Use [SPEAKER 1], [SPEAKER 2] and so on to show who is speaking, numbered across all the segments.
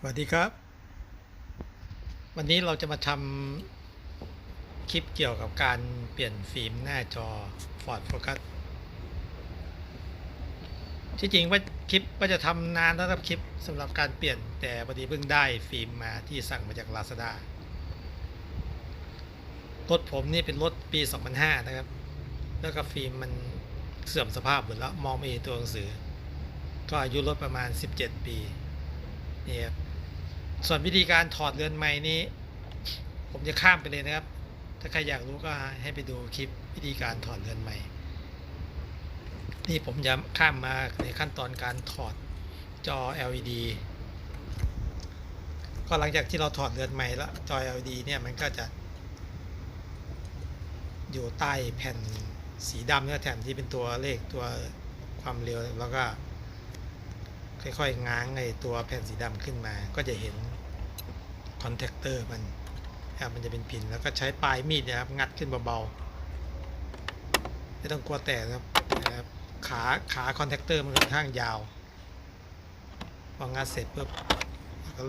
[SPEAKER 1] สวัสดีครับ วันนี้เราจะมาทำคลิปเกี่ยวกับการเปลี่ยนฟิล์มหน้าจอ Ford Focus ที่จริงว่าคลิปว่าจะทำนานแล้วครับคลิปสำหรับการเปลี่ยนแต่พอดีเพิ่งได้ฟิล์มมาที่สั่งมาจาก Lazada รถผมนี่เป็นรถปี 2005 นะครับ แล้วก็ฟิล์มมันเสื่อมสภาพหมดแล้วมองไม่เห็นตัวหนังสือ ก็อายุรถประมาณ 17 ปีนี่ครับ ส่วนวิธีการถอดเรือนไม้นี้ ผมจะข้ามไปเลยนะครับ ถ้าใครอยากรู้ก็ให้ไปดูคลิปวิธีการถอดเรือนไม้นี่ผมจะข้ามมาในขั้นตอนการถอดจอ LED ก็หลังจากที่เราถอดเรือนไม้แล้วจอ LED เนี่ยมันก็จะ อยู่ใต้แผ่นสีดำเนี่ยแผ่นที่เป็นตัวเลขตัวความเร็วแล้วก็ ค่อย ๆ ง้างไอ้ตัวแผ่นสีดำขึ้นมา ก็จะเห็นคอนแทคเตอร์มันครับมันจะเป็นพินแล้วก็ใช้ปลายมีดนะครับ งัดขึ้นเบาๆ ไม่ต้องกลัวแตกนะครับนะครับขาขาคอนแทคเตอร์มันค่อนข้างยาวพองัดเสร็จปุ๊บก็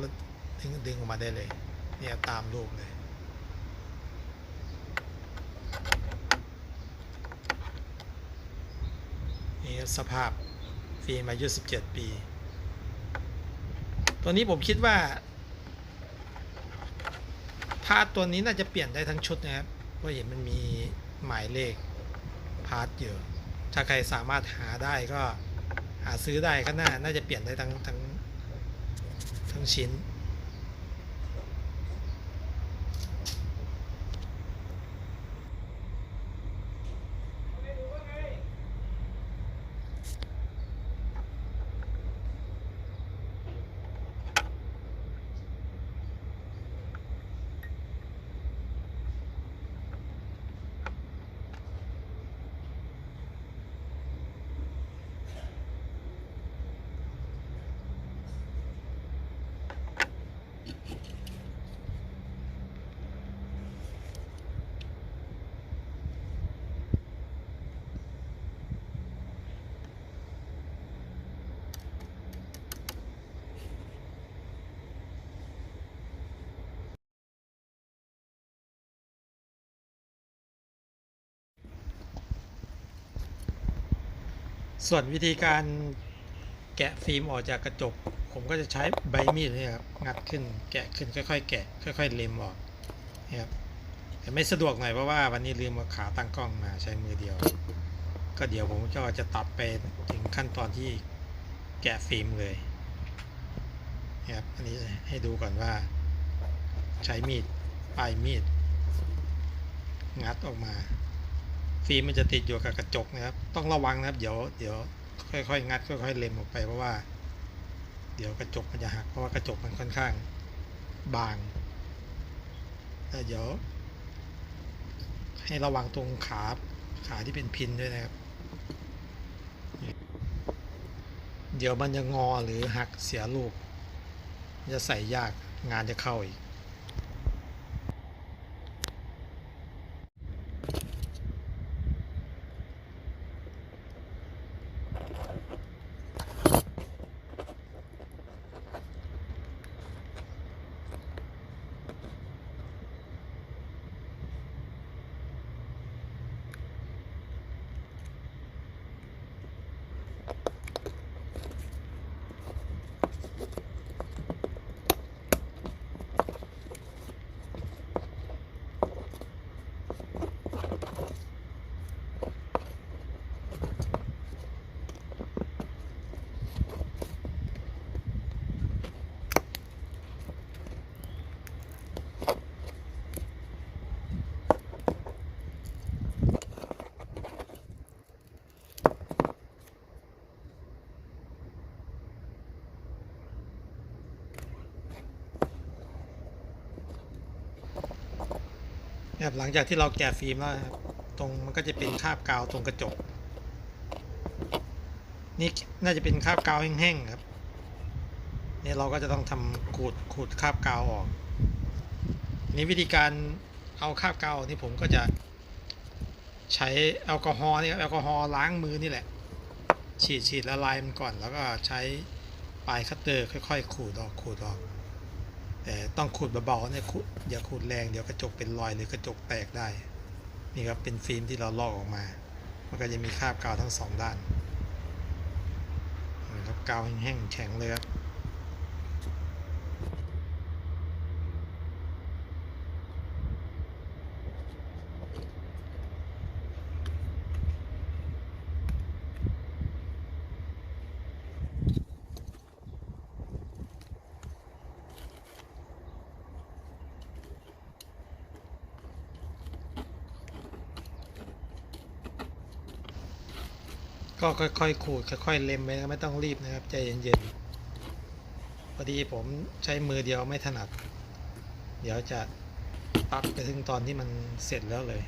[SPEAKER 1] ดึงดึงออกมาได้เลย เนี่ยตามรูปเลยนี่สภาพฟิล์มอายุ 17 ปี ตัวนี้ผมคิดว่าพาร์ทตัวนี้น่าจะเปลี่ยนได้ทั้งชุดนะครับเพราะเห็นมันมีหมายเลขพาร์ทเยอะถ้าใครสามารถหาได้ก็หาซื้อได้ก็น่าน่าจะเปลี่ยนได้ทั้งทั้งทั้งชิ้น ส่วนวิธีการแกะฟิล์มออกจากกระจก ผมก็จะใช้ใบมีดเนี่ยครับงัดขึ้นแกะขึ้นค่อยๆ แกะ ค่อยๆเล็มออกนี่ยครับแต่ไม่สะดวกหน่อยเพราะว่าวันนี้ลืมเอาขาตั้งกล้องมาใช้มือเดียว ก็เดี๋ยวผมก็จะตัดไปถึงขั้นตอนที่แกะฟิล์มเลยนี่ยครับอันนี้ให้ดูก่อนว่า ใช้มีดปลายมีด งัดออกมา ฟิล์มมันจะติดอยู่กับกระจกนะครับ ต้องระวังนะครับ เดี๋ยวเดี๋ยวค่อยๆงัดค่อยๆเล็มออกไปเพราะว่า เดี๋ยวกระจกมันจะหักเพราะว่ากระจกมันค่อนข้างบางแต่เดี๋ยว ให้ระวังตรงขาขาที่เป็นพินด้วยนะครับ เดี๋ยวมันจะงอหรือหักเสียรูปมันจะใส่ยากงานจะเข้าอีก ครับหลังจากที่เราแกะฟิล์มแล้วครับตรงมันก็จะเป็นคราบกาวตรงกระจก นี่น่าจะเป็นคราบกาวแห้งๆครับนี่เราก็จะต้องทำขูดขูดคราบกาวออก นี่วิธีการเอาคราบกาวนี่ผมก็จะใช้แอลกอฮอล์นี่ครับแอลกอฮอล์ล้างมือนี่แหละ ฉีดฉีดละลายมันก่อน แล้วก็ใช้ปลายคัตเตอร์ค่อยๆ ขูดออกขูดออก ต่ต้องขูดเบาๆเนี่ยขูดอย่าขูดแรงเดี๋ยวกระจกเป็นรอยหรือกระจกแตกได้ นี่ครับเป็นฟิล์มที่เราลอกออกมา มันก็จะมีคราบกาวทั้งสองด้านนะครับกาวแห้งๆแข็งเลยครับ ก็ค่อยๆขูดค่อยๆเล็มไปนะไม่ต้องรีบนะครับใจเย็นๆพอดีผมใช้มือเดียวไม่ถนัด เดี๋ยวจะตัดไปถึงตอนที่มันเสร็จแล้วเลย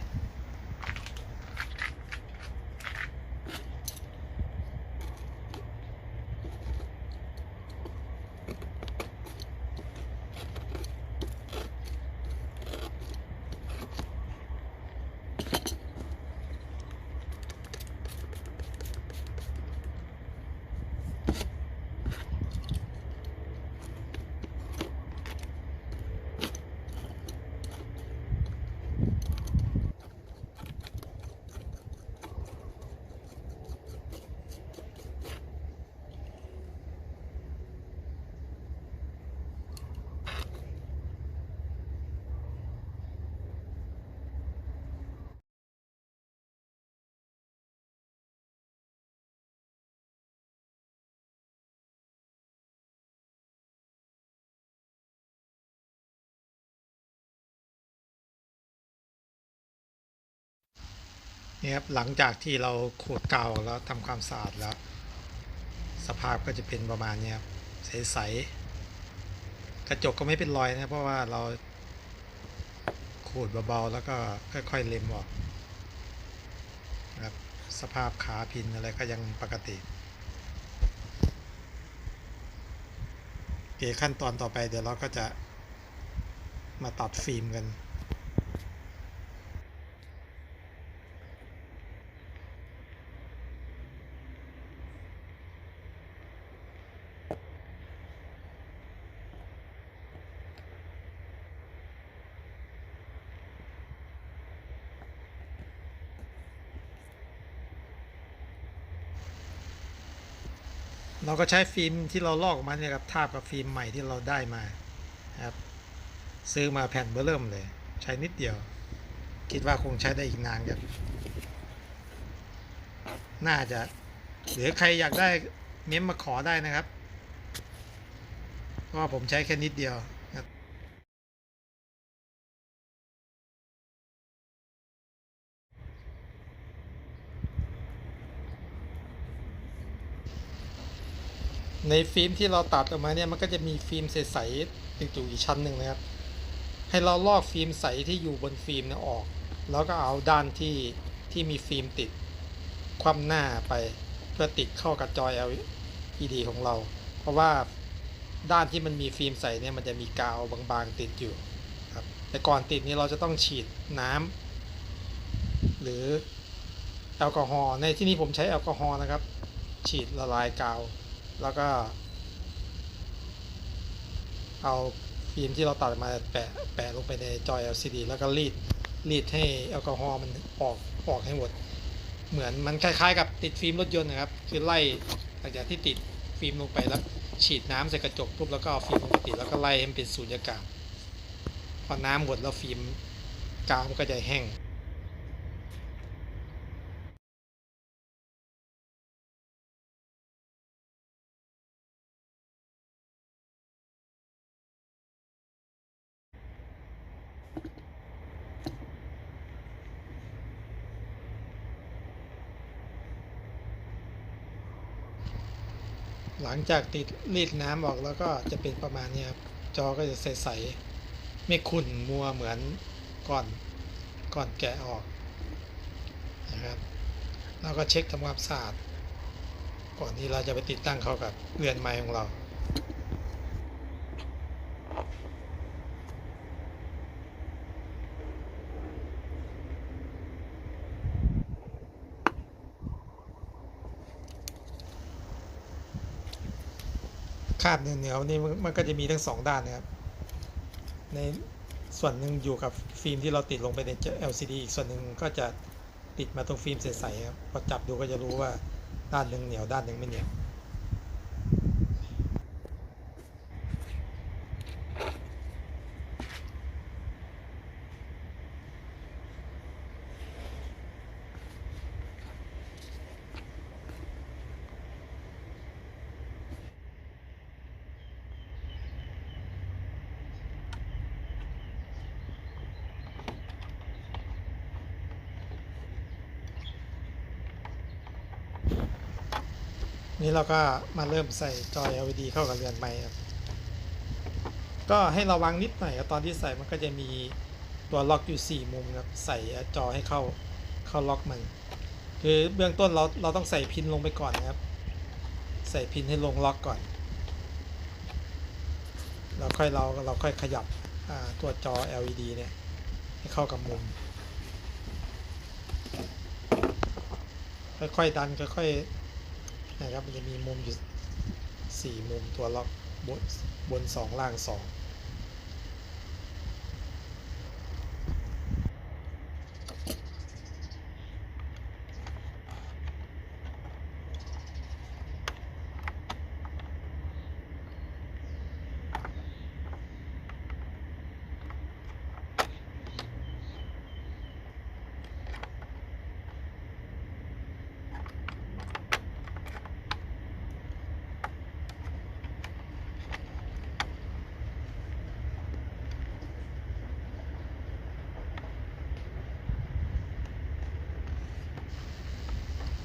[SPEAKER 1] นี่ครับหลังจากที่เราขูดเกาแล้วทำความสะอาดแล้ว สภาพก็จะเป็นประมาณนี้ครับใสๆกระจกก็ไม่เป็นรอยนะเพราะว่าเราขูดเบาๆแล้วก็ค่อยๆเล็มออกครับสภาพขาพินอะไรก็ยังปกติเคขั้นตอนต่อไปเดี๋ยวเราก็จะมาตัดฟิล์มกัน เราก็ใช้ฟิล์มที่เราลอกออกมาเนี่ยครับทาบกับฟิล์มใหม่ที่เราได้มาครับซื้อมาแผ่นเบอร์เริ่มเลย ใช้นิดเดียว คิดว่าคงใช้ได้อีกนานครับ น่าจะหรือใครอยากได้เม้มมาขอได้นะครับเพราะผมใช้แค่นิดเดียว ในฟิล์มที่เราตัดออกมาเนี่ยมันก็จะมีฟิล์มใสๆติดอยู่อีกชั้นหนึ่งนะครับ ให้เราลอกฟิล์มใสที่อยู่บนฟิล์มเนี่ยออก แล้วก็เอาด้านที่ที่มีฟิล์มติดคว่ำหน้าไปเพื่อติดเข้ากับจอย LED ของเรา เพราะว่าด้านที่มันมีฟิล์มใสเนี่ยมันจะมีกาวบางๆติดอยู่ครับแต่ก่อนติดนี้เราจะต้องฉีดน้ำหรือแอลกอฮอล์ในที่นี้ผมใช้แอลกอฮอล์นะครับ ฉีดละลายกาว แล้วก็ เอาฟิล์มที่เราตัดมาแปะแปะลงไปในจอ LCD แล้วก็รีดรีดให้แอลกอฮอล์มันออกออกให้หมด เหมือนมันคล้ายๆ กับติดฟิล์มรถยนต์นะครับ คือไล่หลังจากที่ติดฟิล์มลงไปแล้วฉีดน้ำใส่กระจกปุ๊บแล้วก็เอาฟิล์มลงไปติดแล้วก็ไล่ให้มันเป็นสูญญากาศพอน้ำหมดแล้วฟิล์มกาวมันก็จะแห้ง หลังจากติดรีดน้ำออกแล้วก็จะเป็นประมาณนี้ครับจอก็จะใสๆไม่ขุ่นมัวเหมือนก่อนก่อนแกะออกนะครับเราก็เช็คทำความสะอาดก่อนที่เราจะไปติดตั้งเขากับเรือนไม้ของเรา คาบเหนียวๆนี่มันก็จะมีทั้งสองด้านนะครับ ในส่วนหนึ่งอยู่กับฟิล์มที่เราติดลงไปใน LCD อีกส่วนหนึ่งก็จะติดมาตรงฟิล์มใสๆครับพอจับดูก็จะรู้ว่าด้านหนึ่งเหนียวด้านหนึ่งไม่เหนียว นี่เราก็มาเริ่มใส่จอ LED เข้ากับเรือนไม้ครับก็ให้ระวังนิดหน่อยครับตอนที่ใส่มันก็จะมีตัวล็อกอยู่ 4 มุมครับใส่จอให้เข้าเข้าล็อกมันคือเบื้องต้นเราเราต้องใส่พินลงไปก่อนนะครับ ใส่พินให้ลงล็อกก่อนเราค่อยเราเราค่อยขยับตัวจอ LED เนี่ยให้เข้ากับมุม ค่อยๆดันค่อยๆ นะครับ มันจะมีมุมอยู่ 4 มุมตัวล็อกบนสองล่าง 2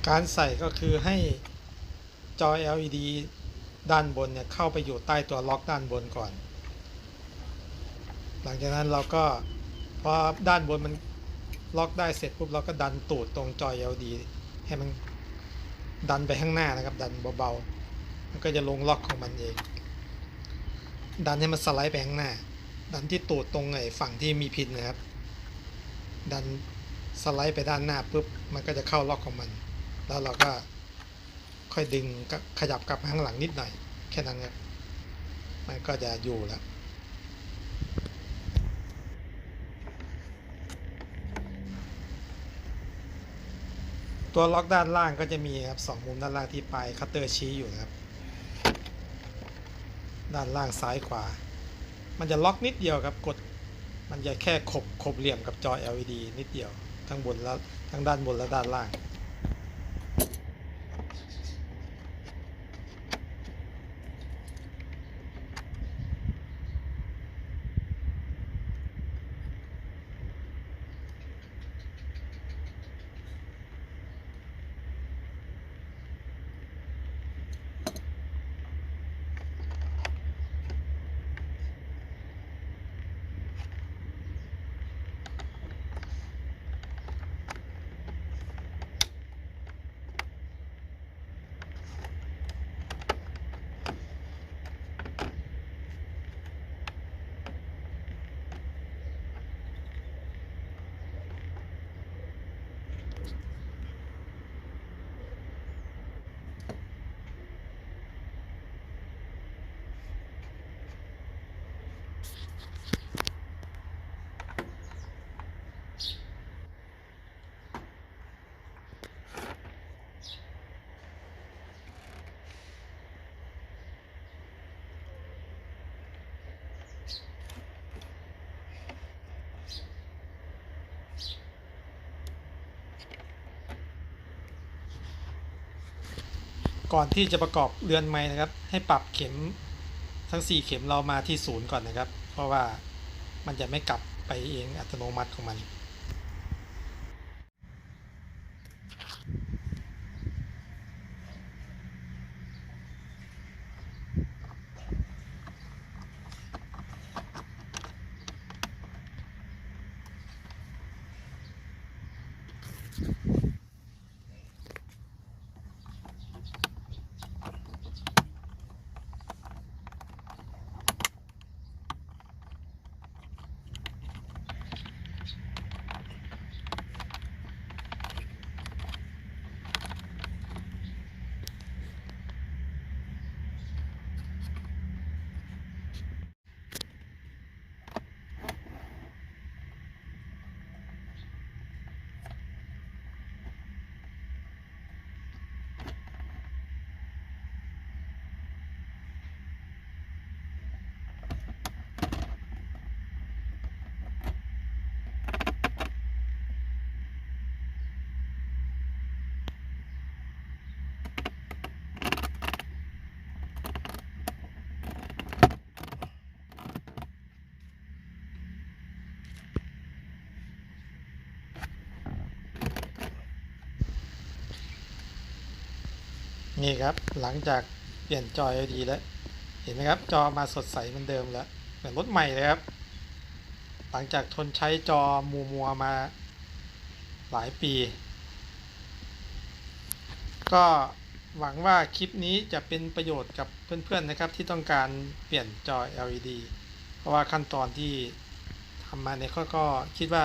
[SPEAKER 1] การใส่ก็คือให้จอ LED ด้านบนเนี่ยเข้าไปอยู่ใต้ตัวล็อกด้านบนก่อน หลังจากนั้นเราก็พอด้านบนมันล็อกได้เสร็จปุ๊บเราก็ดันตูดตรงจอ LED ให้มันดันไปข้างหน้านะครับ ดันเบาๆ มันก็จะลงล็อกของมันเอง ดันให้มันสไลด์ไปข้างหน้า ดันที่ตูดตรงไอ้ฝั่งที่มีพินนะครับ ดันสไลด์ไปด้านหน้าปุ๊บ มันก็จะเข้าล็อกของมัน แล้วเราก็ค่อยดึงก็ขยับกลับมาข้างหลังนิดหน่อย แค่นั้นครับมันก็จะอยู่แล้วตัวล็อกด้านล่างก็จะมีครับสองมุมด้านล่างที่ปลายคัตเตอร์ชี้อยู่นะครับ ด้านล่างซ้ายขวา มันจะล็อกนิดเดียวครับกด มันจะแค่ขบขบเหลี่ยมกับจอ LED นิดเดียว ทั้งบนและทั้งด้านบนและด้านล่าง ก่อนที่จะประกอบเรือนไม้นะครับ ให้ปรับเข็มทั้ง 4 เข็มเรามาที่ศูนย์ก่อนนะครับ เพราะว่ามันจะไม่กลับไปเองอัตโนมัติของมัน นี่ครับหลังจากเปลี่ยนจอ LED แล้ว เห็นไหมครับจอมาสดใสเหมือนเดิมแล้ว เหมือนรถใหม่เลยครับ หลังจากทนใช้จอมัวมัวมาหลายปี ก็หวังว่าคลิปนี้จะเป็นประโยชน์กับเพื่อนๆนะครับ ที่ต้องการเปลี่ยนจอ LED เพราะว่าขั้นตอนที่ทำมาเนี่ยก็คิดว่า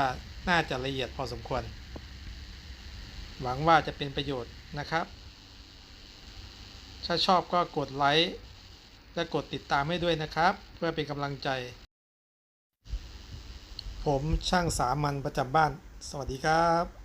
[SPEAKER 1] น่าจะละเอียดพอสมควร หวังว่าจะเป็นประโยชน์นะครับ ถ้าชอบก็กดไลค์และกดติดตามให้ด้วยนะครับ เพื่อเป็นกำลังใจ ผมช่างสามัญประจำบ้าน สวัสดีครับ